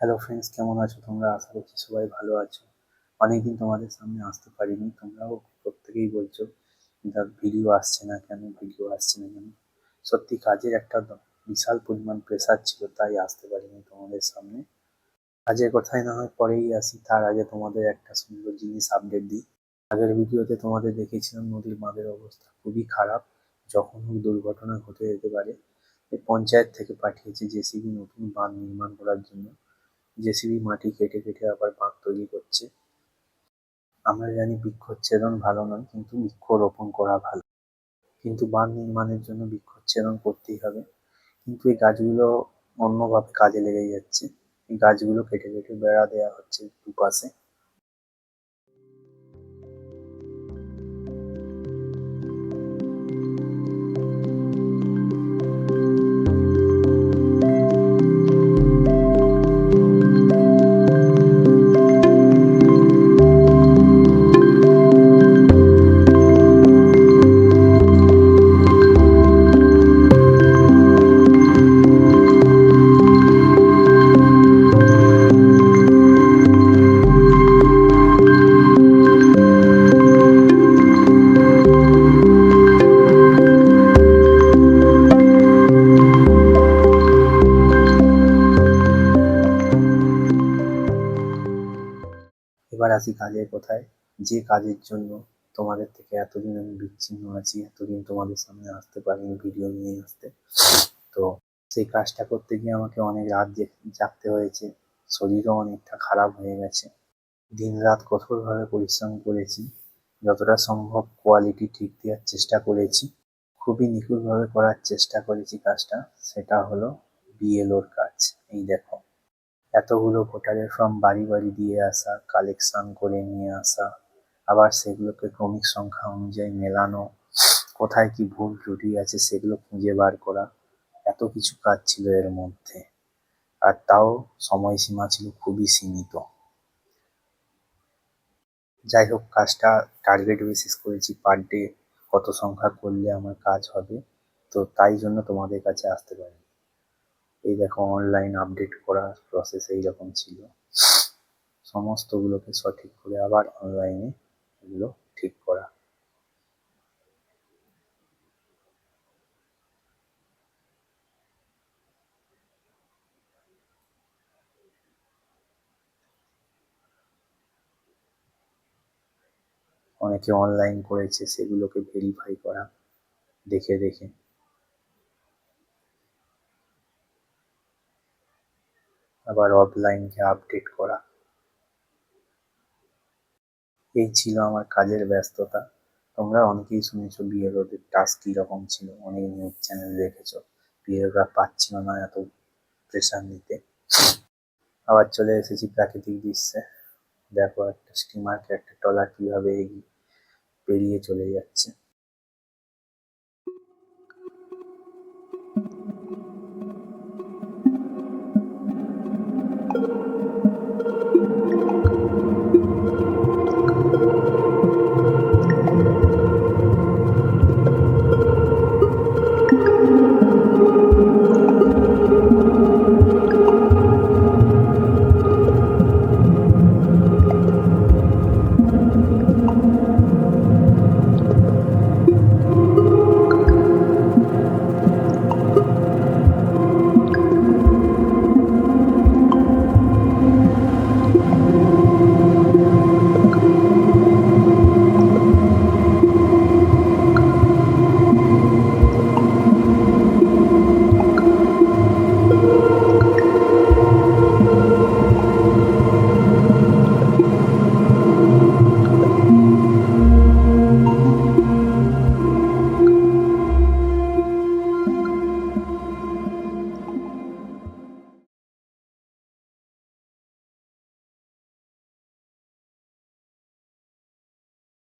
Hello friends কেমন আছো তোমরা? আশা করছি সবাই ভালো আছো। অনেকদিন তোমাদের সামনে আসতে পারিনি, তোমরাও প্রত্যেকেই বলছো তার ভিডিও আসছে না কেন ভিডিও আসছে না কেন? সত্যি কাজের একটা বিশাল পরিমাণ প্রেশার ছিল, তাই আসতে পারিনি তোমাদের সামনে। কাজের কথাই না হয় পরেই আসি, তার আগে তোমাদের একটা সুন্দর জিনিস আপডেট দিই। আগের ভিডিওতে তোমাদের দেখেছিলাম নদীর বাঁধের অবস্থা খুবই খারাপ, যখন হোক দুর্ঘটনা ঘটে যেতে পারে। পঞ্চায়েত থেকে পাঠিয়েছে জেসিবি নতুন বাঁধ নির্মাণ করার জন্য। জেসিবি মাটি কেটে কেটে আবার বাঁক তৈরি করছে। আমরা জানি বৃক্ষচ্ছেদন ভালো নয়, কিন্তু বৃক্ষরোপণ করা ভালো। কিন্তু বাঁধ নির্মাণের জন্য বৃক্ষচ্ছেদন করতেই হবে। কিন্তু এই গাছগুলো অন্যভাবে কাজে লেগে যাচ্ছে। এই গাছগুলো কেটে কেটে বেড়া দেওয়া হচ্ছে দুপাশে। এবার আসি কাজের কথায়? যে কাজের জন্য তোমাদের থেকে এতদিন আমি বিচ্ছিন্ন আছি, এতদিন তোমাদের সামনে আসতে পারিনি ভিডিও নিয়ে আসতে। তো সেই কাজটা করতে গিয়ে আমাকে অনেক রাত জাগতে হয়েছে, শরীরও অনেকটা খারাপ হয়ে গেছে। দিন রাত কঠোরভাবে পরিশ্রম করেছি, যতটা সম্ভব কোয়ালিটি ঠিক দেওয়ার চেষ্টা করেছি। খুবই নিখুঁতভাবে করার চেষ্টা করেছি কাজটা, সেটা হলো বিএলওর কাজ। এই দেখো। এতগুলো ভোটারের ফর্ম বাড়ি বাড়ি দিয়ে আসা কালেকশন করে নিয়ে আসা, আবার সেগুলোকে ক্রমিক সংখ্যা অনুযায়ী মেলানো, কোথায় কি ভুল ত্রুটি আছে সেগুলো খুঁজে বার করা, এত কিছু কাজ ছিল এর মধ্যে। আর তাও সময়সীমা ছিল খুবই সীমিত। যাই হোক, কাজটা টার্গেট বেসিস করেছি পার ডে কত সংখ্যা করলে আমার কাজ হবে, তো তাই জন্য তোমাদের কাছে আসতে পারি এই দেখো অনলাইন আপডেট করার প্রসেস এইরকম ছিল। সমস্তগুলোকে সঠিক করে আবার অনলাইনে এগুলো ঠিক করা। অনেকে অনলাইন করেছে, সেগুলোকে ভেরিফাই করা, দেখে দেখে। আবার অফলাইনকে আপডেট করা। এই ছিল আমার কাজের ব্যস্ততা। তোমরা অনেকেই শুনেছো বিএলওদের টাস্ক কীরকম ছিল? অনেক নিউজ চ্যানেল দেখেছ। বিএলওরা পাচ্ছিল না এত প্রেশার নিতে। আবার চলে এসেছি প্রাকৃতিক দৃশ্যে। দেখো একটা স্টিমারকে একটা ট্রলার কীভাবে এগিয়ে পেরিয়ে চলে যাচ্ছে।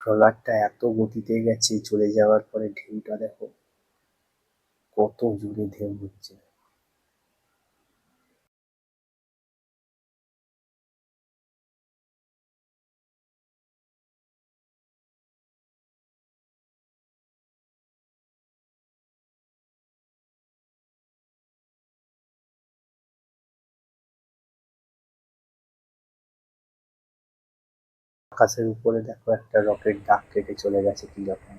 ট্রলারটা এত গতিতে গেছে চলে যাওয়ার পরে ঢেউটা দেখো কত জোরে ঢেউ হচ্ছে। আকাশের উপরে দেখো একটা রকেট ডাক কেটে চলে গেছে কি রকম।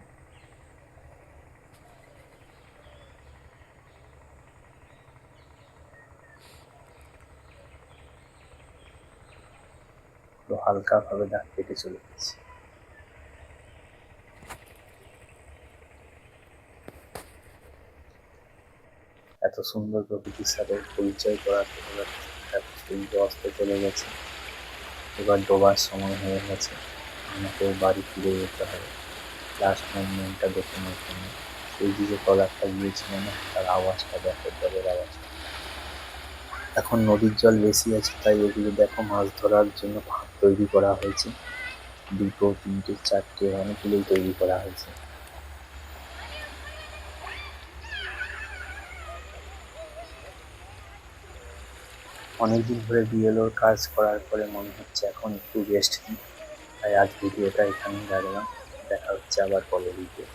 পুরো হালকা ভাবে ডাক কেটে চলে গেছে। এত সুন্দর প্রকৃতির সাথে পরিচয় দেখো সূর্য অস্ত চলে গেছে। এবার ডোবার সময় হয়ে গেছে। আমাকে বাড়ি ফিরে যেতে হবে। লাস্ট মুভমেন্টটা দেখে নেওয়ার জন্য। সেই দিকে কলারটা গিয়েছিল না, তার আওয়াজটা দেখো, জলের আওয়াজটা। এখন নদীর জল বেশি আছে, তাই ওগুলো দেখো, মাছ ধরার জন্য ভাত তৈরি করা হয়েছে। দুটো, তিনটে, চারটে, অনেকগুলোই তৈরি করা হয়েছে। অনেকদিন ধরে বিএলওর কাজ করার পরে মনে হচ্ছে এখন একটু রেস্ট নিই। তাই আজ ভিডিওটা এখানেই রাখলাম দেখা হচ্ছে আবার পরের ভিডিও